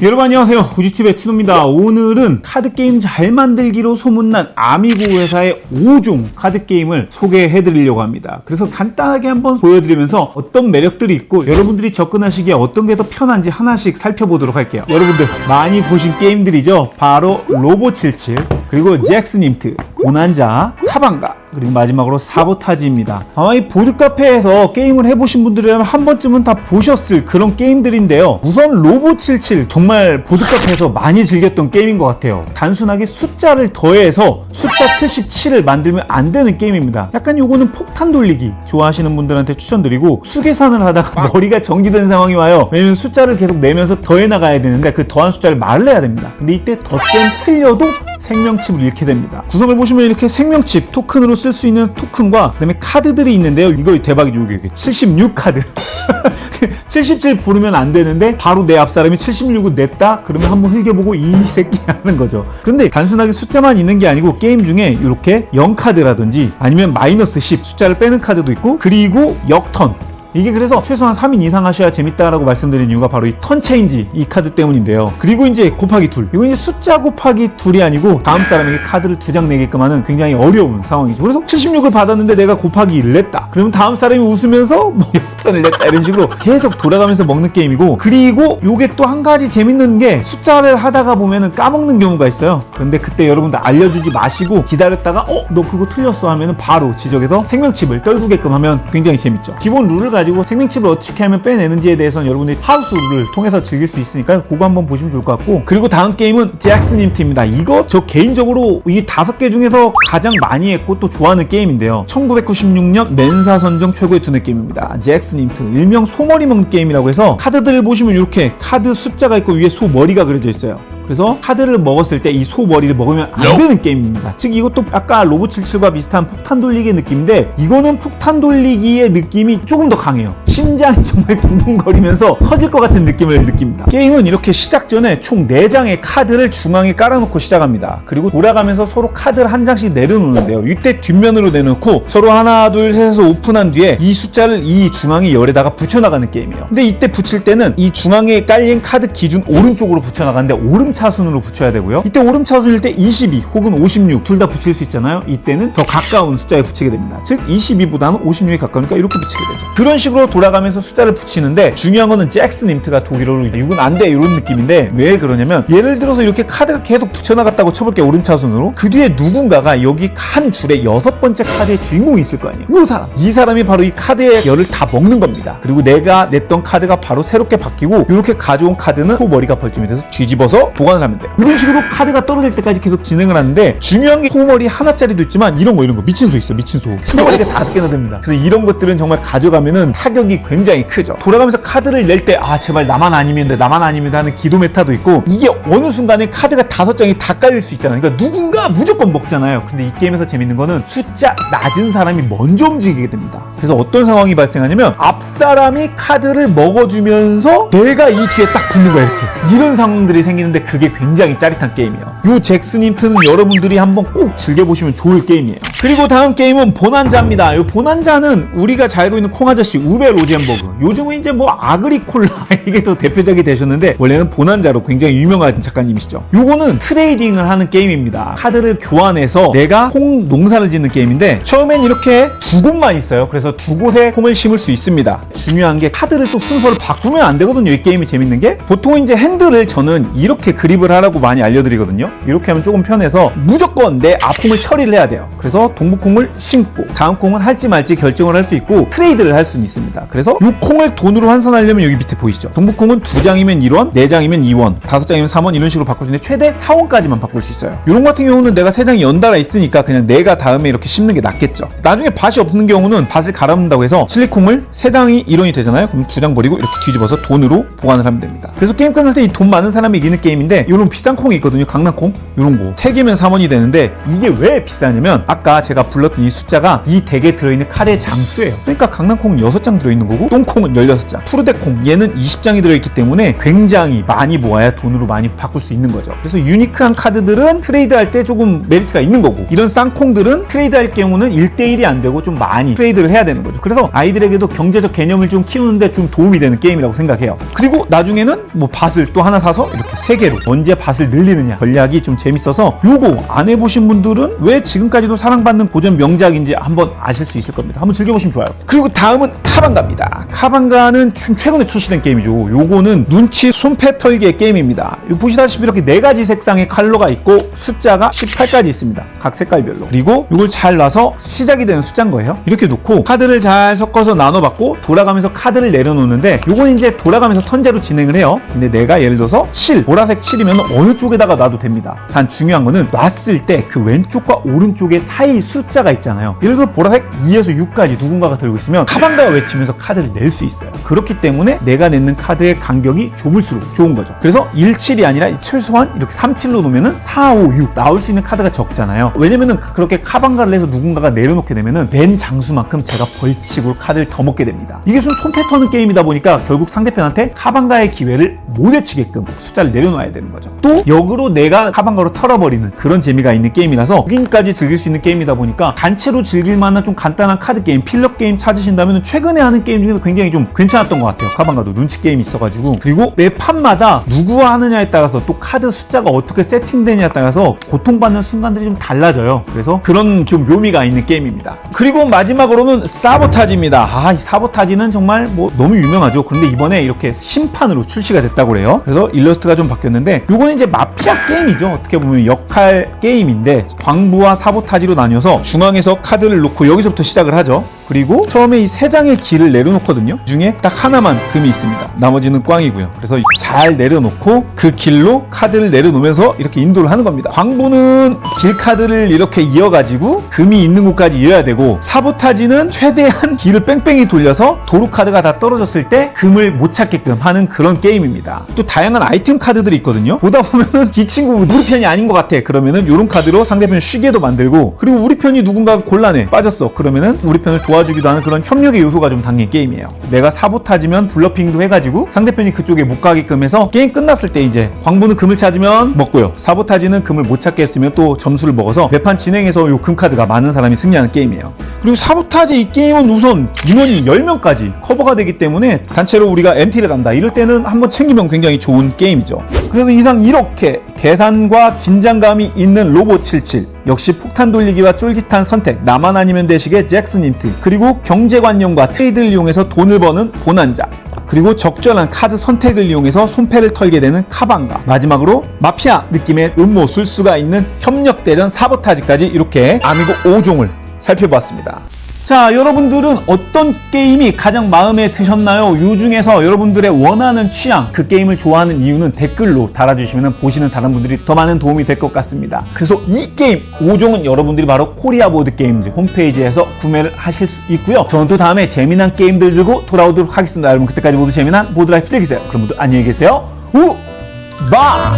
여러분 안녕하세요. 우주TV의 티노입니다. 오늘은 카드게임 잘 만들기로 소문난 아미고 회사의 5종 카드게임을 소개해 드리려고 합니다. 그래서 간단하게 한번 보여드리면서 어떤 매력들이 있고 여러분들이 접근하시기에 어떤 게 더 편한지 하나씩 살펴보도록 할게요. 여러분들 많이 보신 게임들이죠? 바로 로보77 그리고 잭스님트 고난자 카방가 그리고 마지막으로 사보타지입니다. 아마 이 보드카페에서 게임을 해보신 분들이라면 한 번쯤은 다 보셨을 그런 게임들인데요. 우선 로보77 정말 보드카페에서 많이 즐겼던 게임인 것 같아요. 단순하게 숫자를 더해서 숫자 77을 만들면 안 되는 게임입니다. 약간 요거는 폭탄 돌리기 좋아하시는 분들한테 추천드리고 수계산을 하다가 머리가 정지된 상황이 와요. 왜냐면 숫자를 계속 내면서 더해 나가야 되는데 그 더한 숫자를 말을 해야 됩니다. 근데 이때 덧셈 틀려도 생명칩을 잃게 됩니다. 구성을 보시면 이렇게 생명칩 토큰으로 쓸 수 있는 토큰과 그다음에 카드들이 있는데요. 이거 대박이죠. 이게 76 카드. 77 부르면 안 되는데 바로 내 앞 사람이 76을 냈다? 그러면 한번 흘겨보고 이 새끼 하는 거죠. 그런데 단순하게 숫자만 있는 게 아니고 게임 중에 이렇게 0 카드라든지 아니면 마이너스 10 숫자를 빼는 카드도 있고 그리고 역턴 이게 그래서 최소한 3인 이상 하셔야 재밌다라고 말씀드린 이유가 바로 이 턴 체인지 이 카드 때문인데요. 그리고 이제 곱하기 둘. 이건 이제 숫자 곱하기 둘이 아니고 다음 사람에게 카드를 두 장 내게끔 하는 굉장히 어려운 상황이죠. 그래서 76을 받았는데 내가 곱하기 1을 냈다. 그러면 다음 사람이 웃으면서 뭐 역턴을 냈다 이런 식으로 계속 돌아가면서 먹는 게임이고 그리고 요게 또 한 가지 재밌는 게 숫자를 하다가 보면은 까먹는 경우가 있어요. 그런데 그때 여러분들 알려주지 마시고 기다렸다가 어? 너 그거 틀렸어 하면은 바로 지적해서 생명칩을 떨구게끔 하면 굉장히 재밌죠. 기본 룰을 가지고 생명칩을 어떻게 하면 빼내는지에 대해서는 여러분들이 하우스 룰을 통해서 즐길 수 있으니까 그거 한번 보시면 좋을 것 같고 그리고 다음 게임은 잭스님 팀입니다. 이거 저 개인적으로 이 다섯 개 중에서 가장 많이 했고 또 좋아하는 게임인데요. 1996년 맨사 선정 최고의 두뇌 게임입니다. 잭스님 팀 일명 소머리 먹는 게임이라고 해서 카드들을 보시면 이렇게 카드 숫자가 있고 위에 소 머리가 그려져 있어요. 그래서 카드를 먹었을 때 이 소 머리를 먹으면 안 되는 게임입니다. 즉 이것도 아까 로봇 77과 비슷한 폭탄 돌리기의 느낌인데 이거는 폭탄 돌리기의 느낌이 조금 더 강해요. 심장이 정말 두근거리면서 터질 것 같은 느낌을 느낍니다. 게임은 이렇게 시작 전에 총 4장의 카드를 중앙에 깔아놓고 시작합니다. 그리고 돌아가면서 서로 카드를 한 장씩 내려놓는데요. 이때 뒷면으로 내놓고 서로 하나 둘 셋에서 오픈한 뒤에 이 숫자를 이 중앙의 열에다가 붙여나가는 게임이에요. 근데 이때 붙일 때는 이 중앙에 깔린 카드 기준 오른쪽으로 붙여나가는데 오름차순으로 붙여야 되고요. 이때 오름차순일 때 22 혹은 56 둘 다 붙일 수 있잖아요. 이때는 더 가까운 숫자에 붙이게 됩니다. 즉 22보다는 56에 가까우니까 이렇게 붙이게 되죠. 그런 식으로 돌아 가면서 숫자를 붙이는데 중요한 거는 잭슨 임트가 독일어로 6은 안돼 이런 느낌인데 왜 그러냐면 예를 들어서 이렇게 카드가 계속 붙여나갔다고 쳐볼게요. 오름차순으로 그 뒤에 누군가가 여기 한 줄에 여섯 번째 카드의 주인공이 있을 거 아니에요. 이 사람 이 사람이 바로 이 카드의 열을 다 먹는 겁니다. 그리고 내가 냈던 카드가 바로 새롭게 바뀌고 이렇게 가져온 카드는 소 머리가 벌점이 돼서 뒤집어서 보관을 하면 돼요. 이런 식으로 카드가 떨어질 때까지 계속 진행을 하는데 중요한 게 소머리 하나짜리도 있지만 이런 거 이런 거 미친 소 있어 미친 소 소머리가 다섯 개나 됩니다. 그래서 이런 것들은 정말 가져가면은 타격이 굉장히 크죠. 돌아가면서 카드를 낼 때 아 제발 나만 아니면 돼 나만 아니면 돼 하는 기도 메타도 있고 이게 어느 순간에 카드가 다섯 장이 다 깔릴 수 있잖아요. 그러니까 누군가 무조건 먹잖아요. 근데 이 게임에서 재밌는 거는 숫자 낮은 사람이 먼저 움직이게 됩니다. 그래서 어떤 상황이 발생하냐면 앞 사람이 카드를 먹어주면서 내가 이 뒤에 딱 붙는 거야 이렇게 이런 상황들이 생기는데 그게 굉장히 짜릿한 게임이에요. 요 잭스님트는 여러분들이 한번 꼭 즐겨보시면 좋을 게임이에요. 그리고 다음 게임은 보난자입니다. 요 보난자는 우리가 잘 알고 있는 콩 아저씨 우베 로 젠버그 요즘은 이제 뭐 아그리콜라 이게 또 대표적이 되셨는데 원래는 보난자로 굉장히 유명한 작가님이시죠. 요거는 트레이딩을 하는 게임입니다. 카드를 교환해서 내가 콩 농사를 짓는 게임인데 처음엔 이렇게 두 곳만 있어요. 그래서 두 곳에 콩을 심을 수 있습니다. 중요한 게 카드를 또 순서를 바꾸면 안 되거든요. 이 게임이 재밌는 게 보통 이제 핸들을 저는 이렇게 그립을 하라고 많이 알려드리거든요. 이렇게 하면 조금 편해서 무조건 내 앞콩을 처리를 해야 돼요. 그래서 동부콩을 심고 다음 콩은 할지 말지 결정을 할 수 있고 트레이드를 할 수는 있습니다. 그래서 이 콩을 돈으로 환산하려면 여기 밑에 보이시죠? 동부콩은 두 장이면 1원, 네 장이면 2원, 다섯 장이면 3원 이런 식으로 바꿀 수 있는데 최대 4원까지만 바꿀 수 있어요. 이런 같은 경우는 내가 세 장이 연달아 있으니까 그냥 내가 다음에 이렇게 심는 게 낫겠죠. 나중에 밭이 없는 경우는 밭을 갈아놓는다고 해서 실리콩을 세 장이 1원이 되잖아요. 그럼 두장 버리고 이렇게 뒤집어서 돈으로 보관을 하면 됩니다. 그래서 게임 끝날 때 이 돈 많은 사람이 이기는 게임인데 이런 비싼 콩이 있거든요. 강낭콩 이런 거 3개면 3원이 되는데 이게 왜 비싸냐면 아까 제가 불렀던 이 숫자가 이 덱에 들어있는 카드의 장수예요 그러니까 강낭콩은 6장 들어있는 거고 똥콩은 16장 푸르데콩 얘는 20장이 들어있기 때문에 굉장히 많이 모아야 돈으로 많이 바꿀 수 있는 거죠. 그래서 유니크한 카드들은 트레이드할 때 조금 메리트가 있는 거고 이런 쌍콩들은 트레이드할 경우는 1대1이 안 되고 좀 많이 트레이드를 해야 되는 거죠. 그래서 아이들에게도 경제적 개념을 좀 키우는데 좀 도움이 되는 게임이라고 생각해요. 그리고 나중에는 뭐 밭을 또 하나 사서 이렇게 세 개로 언제 밭을 늘리느냐 전략이 좀 재밌어서 요거 안 해보신 분들은 왜 지금까지도 사랑받는 고전 명작인지 한번 아실 수 있을 겁니다. 한번 즐겨보시면 좋아요. 그리고 다음은 카방 가입니다. 카방가는 좀 최근에 출시된 게임이죠. 요거는 눈치 손패 털기 게임입니다. 요 보시다시피 이렇게 네 가지 색상의 컬러가 있고 숫자가 18까지 있습니다. 각 색깔별로. 그리고 이걸 잘 놔서 시작이 되는 숫자인 거예요. 이렇게 놓고 카드를 잘 섞어서 나눠받고 돌아가면서 카드를 내려놓는데 요건 이제 돌아가면서 턴제로 진행을 해요. 근데 내가 예를 들어서 7 보라색 7이면 어느 쪽에다가 놔도 됩니다. 단 중요한 거는 놨을 때 그 왼쪽과 오른쪽에 사이 숫자가 있잖아요. 예를 들어 보라색 2에서 6까지 누군가가 들고 있으면 카방가가 외치면서 카드를 낼 수 있어요. 그렇기 때문에 내가 내는 카드의 간격이 좁을수록 좋은 거죠. 그래서 1, 7이 아니라 최소한 이렇게 3, 7로 놓으면은 4, 5, 6 나올 수 있는 카드가 적잖아요. 왜냐면은 그렇게 카방가를 해서 누군가가 내려놓게 되면은 낸 장수만큼 제가 벌칙으로 카드를 더 먹게 됩니다. 이게 좀 손패 터는 게임이다 보니까 결국 상대편한테 카방가의 기회를 못 외치게끔 숫자를 내려놔야 되는 거죠. 또 역으로 내가 카방가로 털어버리는 그런 재미가 있는 게임이라서 여기까지 즐길 수 있는 게임이다 보니까 단체로 즐길 만한 좀 간단한 카드 게임 필러 게임 찾으신다면 최근에 하는 게임 중에서 굉장히 좀 괜찮았던 것 같아요. 카방가도 눈치 게임 있어가지고. 그리고 매 판마다 누구와 하느냐에 따라서 또 카드 숫자가 어떻게 세팅되냐에 따라서 고통받는 순간들이 좀 달라져요. 그래서 그런 좀 묘미가 있는 게임입니다. 그리고 마지막으로는 사보타지입니다. 아 이 사보타지는 정말 뭐 너무 유명하죠. 그런데 이번에 이렇게 심판으로 출시가 됐다고 그래요. 그래서 일러스트가 좀 바뀌었는데 요거는 이제 마피아 게임이죠. 어떻게 보면 역할 게임인데 광부와 사보타지로 나뉘어서 중앙에서 카드를 놓고 여기서부터 시작을 하죠 그리고 처음에 이 세 장의 길을 내려놓거든요. 그 중에 딱 하나만 금이 있습니다. 나머지는 꽝이고요. 그래서 잘 내려놓고 그 길로 카드를 내려놓으면서 이렇게 인도를 하는 겁니다. 광부는 길 카드를 이렇게 이어가지고 금이 있는 곳까지 이어야 되고 사보타지는 최대한 길을 뺑뺑이 돌려서 도루 카드가 다 떨어졌을 때 금을 못 찾게끔 하는 그런 게임입니다. 또 다양한 아이템 카드들이 있거든요. 보다 보면은 이 친구 우리 편이 아닌 것 같아. 그러면은 이런 카드로 상대편 쉬게도 만들고 그리고 우리 편이 누군가 곤란해 빠졌어. 그러면은 우리 편을 도와 주기도 하는 그런 협력의 요소가 좀 담긴 게임이에요. 내가 사보타지면 블러핑도 해가지고 상대편이 그쪽에 못 가게끔 해서 게임 끝났을 때 이제 광부는 금을 찾으면 먹고요. 사보타지는 금을 못 찾게 했으면 또 점수를 먹어서 매판 진행해서 요 금 카드가 많은 사람이 승리하는 게임이에요. 그리고 사보타지 이 게임은 우선 인원이 10명까지 커버가 되기 때문에 단체로 우리가 MT를 간다 이럴 때는 한번 챙기면 굉장히 좋은 게임이죠. 그래서 이상 이렇게 계산과 긴장감이 있는 로봇 77 역시 폭탄 돌리기와 쫄깃한 선택 나만 아니면 되시게 잭슨 임트 그리고 경제관념과 트레이드를 이용해서 돈을 버는 보난자 그리고 적절한 카드 선택을 이용해서 손패를 털게 되는 카방가 마지막으로 마피아 느낌의 음모 술수가 있는 협력대전 사보타지까지 이렇게 아미고 5종을 살펴보았습니다 자, 여러분들은 어떤 게임이 가장 마음에 드셨나요? 이 중에서 여러분들의 원하는 취향, 그 게임을 좋아하는 이유는 댓글로 달아주시면 보시는 다른 분들이 더 많은 도움이 될 것 같습니다. 그래서 이 게임 5종은 여러분들이 바로 코리아 보드 게임즈 홈페이지에서 구매를 하실 수 있고요. 저는 또 다음에 재미난 게임들 들고 돌아오도록 하겠습니다. 여러분 그때까지 모두 재미난 보드라이프 즐기세요. 그럼 모두 안녕히 계세요. 우! 바!